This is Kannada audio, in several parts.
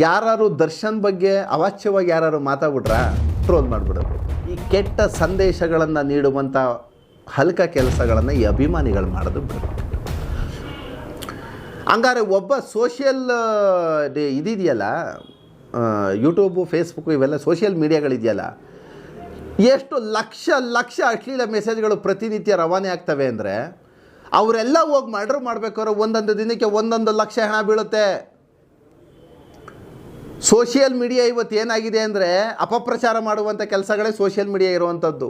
ಯಾರು ದರ್ಶನ್ ಬಗ್ಗೆ ಅವಾಚ್ಯವಾಗಿ ಯಾರು ಮಾತಾಡ್ಬಿಟ್ರ ಟ್ರೋಲ್ ಮಾಡಿಬಿಡೋದು. ಈ ಕೆಟ್ಟ ಸಂದೇಶಗಳನ್ನು ನೀಡುವಂಥ ಹಲ್ಕ ಕೆಲಸಗಳನ್ನು ಈ ಅಭಿಮಾನಿಗಳು ಮಾಡೋದು ಬಿಡಬೇಕು ಹಂಗಾರೆ ಒಬ್ಬ ಸೋಷಿಯಲ್ ಇದಿದೆಯಲ್ಲ ಯೂಟ್ಯೂಬು ಫೇಸ್ಬುಕ್ಕು ಇವೆಲ್ಲ ಸೋಷಿಯಲ್ ಮೀಡಿಯಾಗಳಿದೆಯಲ್ಲ ಎಷ್ಟು ಲಕ್ಷ ಲಕ್ಷ ಅಶ್ಲೀಲ ಮೆಸೇಜ್ಗಳು ಪ್ರತಿನಿತ್ಯ ರವಾನೆ ಆಗ್ತವೆ ಅಂದರೆ, ಅವರೆಲ್ಲ ಹೋಗಿ ಮರ್ಡ್ರ್ ಮಾಡ್ಬೇಕಾದ್ರೆ ಒಂದೊಂದು ದಿನಕ್ಕೆ ಒಂದೊಂದು ಲಕ್ಷ ಹಣ ಬೀಳುತ್ತೆ. ಸೋಷಿಯಲ್ ಮೀಡಿಯಾ ಇವತ್ತು ಏನಾಗಿದೆ ಅಂದರೆ ಅಪಪ್ರಚಾರ ಮಾಡುವಂಥ ಕೆಲಸಗಳೇ ಸೋಷಿಯಲ್ ಮೀಡಿಯಾ ಇರುವಂಥದ್ದು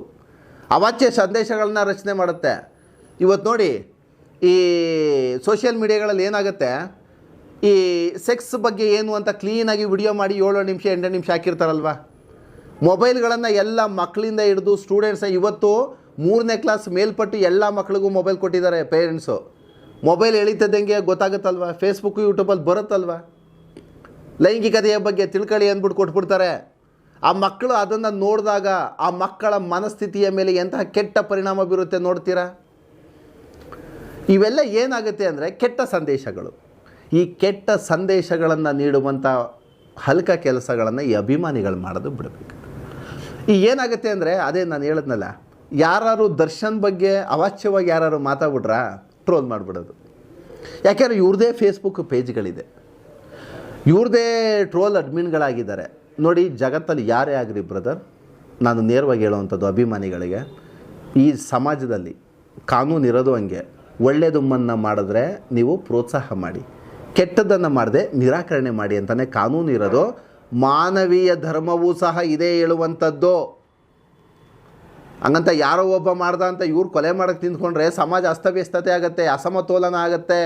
ಅವಾಚ್ಯ ಸಂದೇಶಗಳನ್ನ ರಚನೆ ಮಾಡುತ್ತೆ. ಇವತ್ತು ನೋಡಿ, ಈ ಸೋಷಿಯಲ್ ಮೀಡಿಯಾಗಳಲ್ಲಿ ಏನಾಗುತ್ತೆ, ಈ ಸೆಕ್ಸ್ ಬಗ್ಗೆ ಏನು ಅಂತ ಕ್ಲೀನಾಗಿ ವಿಡಿಯೋ ಮಾಡಿ ಏಳು ನಿಮಿಷ, ಎಂಟು ನಿಮಿಷ ಹಾಕಿರ್ತಾರಲ್ವ? ಮೊಬೈಲ್ಗಳನ್ನು ಎಲ್ಲ ಮಕ್ಕಳಿಂದ ಹಿಡಿದು ಸ್ಟೂಡೆಂಟ್ಸ್ ಇವತ್ತು ಮೂರನೇ ಕ್ಲಾಸ್ ಮೇಲ್ಪಟ್ಟು ಎಲ್ಲ ಮಕ್ಕಳಿಗೂ ಮೊಬೈಲ್ ಕೊಟ್ಟಿದ್ದಾರೆ ಪೇರೆಂಟ್ಸು ಮೊಬೈಲ್ ಎಳಿತದಂಗೆ ಗೊತ್ತಾಗುತ್ತಲ್ವ? ಫೇಸ್ಬುಕ್ಕು ಯೂಟ್ಯೂಬಲ್ಲಿ ಬರುತ್ತಲ್ವ? ಲೈಂಗಿಕತೆಯ ಬಗ್ಗೆ ತಿಳ್ಕೊಳ್ಳಿ ಅಂದ್ಬಿಟ್ಟು ಕೊಟ್ಬಿಡ್ತಾರೆ. ಆ ಮಕ್ಕಳು ಅದನ್ನು ನೋಡಿದಾಗ ಆ ಮಕ್ಕಳ ಮನಸ್ಥಿತಿಯ ಮೇಲೆ ಎಂತಹ ಕೆಟ್ಟ ಪರಿಣಾಮ ಬೀರುತ್ತೆ ನೋಡ್ತೀರಾ? ಇವೆಲ್ಲ ಏನಾಗುತ್ತೆ ಅಂದರೆ ಕೆಟ್ಟ ಸಂದೇಶಗಳು. ಈ ಕೆಟ್ಟ ಸಂದೇಶಗಳನ್ನು ನೀಡುವಂಥ ಹಲ್ಕ ಕೆಲಸಗಳನ್ನು ಈ ಅಭಿಮಾನಿಗಳು ಮಾಡೋದು ಬಿಡಬೇಕು. ಈ ಏನಾಗುತ್ತೆ ಅಂದರೆ ಅದೇ ನಾನು ಹೇಳಿದ್ನಲ್ಲ ಯಾರು ದರ್ಶನ್ ಬಗ್ಗೆ ಅವಾಚ್ಯವಾಗಿ ಯಾರು ಮಾತಾಡ್ಬಿಟ್ರ, ಟ್ರೋಲ್ ಮಾಡಿಬಿಡೋದು. ಯಾಕೆಂದ್ರೆ ಇವ್ರದೇ ಫೇಸ್ಬುಕ್ ಪೇಜ್ಗಳಿದೆ. ಇವ್ರದ್ದೇ ಟ್ರೋಲ್ ಅಡ್ಮಿನ್ಗಳಾಗಿದ್ದಾರೆ. ನೋಡಿ, ಜಗತ್ತಲ್ಲಿ ಯಾರೇ ಆಗಲಿ ಬ್ರದರ್ ನಾನು ನೇರವಾಗಿ ಹೇಳುವಂಥದ್ದು ಅಭಿಮಾನಿಗಳಿಗೆ, ಈ ಸಮಾಜದಲ್ಲಿ ಕಾನೂನು ಇರೋದು ಹಂಗೆ. ಒಳ್ಳೆಯದುಮ್ಮನ್ನು ಮಾಡಿದ್ರೆ ನೀವು ಪ್ರೋತ್ಸಾಹ ಮಾಡಿ. ಕೆಟ್ಟದ್ದನ್ನು ಮಾಡದೆ ನಿರಾಕರಣೆ ಮಾಡಿ ಅಂತಲೇ ಕಾನೂನು ಇರೋದು. ಮಾನವೀಯ ಧರ್ಮವೂ ಸಹ ಇದೇ ಹೇಳುವಂಥದ್ದು. ಹಂಗಂತ ಯಾರೋ ಒಬ್ಬ ಮಾಡ್ದ ಅಂತ ಇವ್ರು ಕೊಲೆ ಮಾಡೋಕ್ಕೆ ತಿಂದ್ಕೊಂಡ್ರೆ ಸಮಾಜ ಅಸ್ತವ್ಯಸ್ತತೆ ಆಗುತ್ತೆ, ಅಸಮತೋಲನ ಆಗುತ್ತೆ.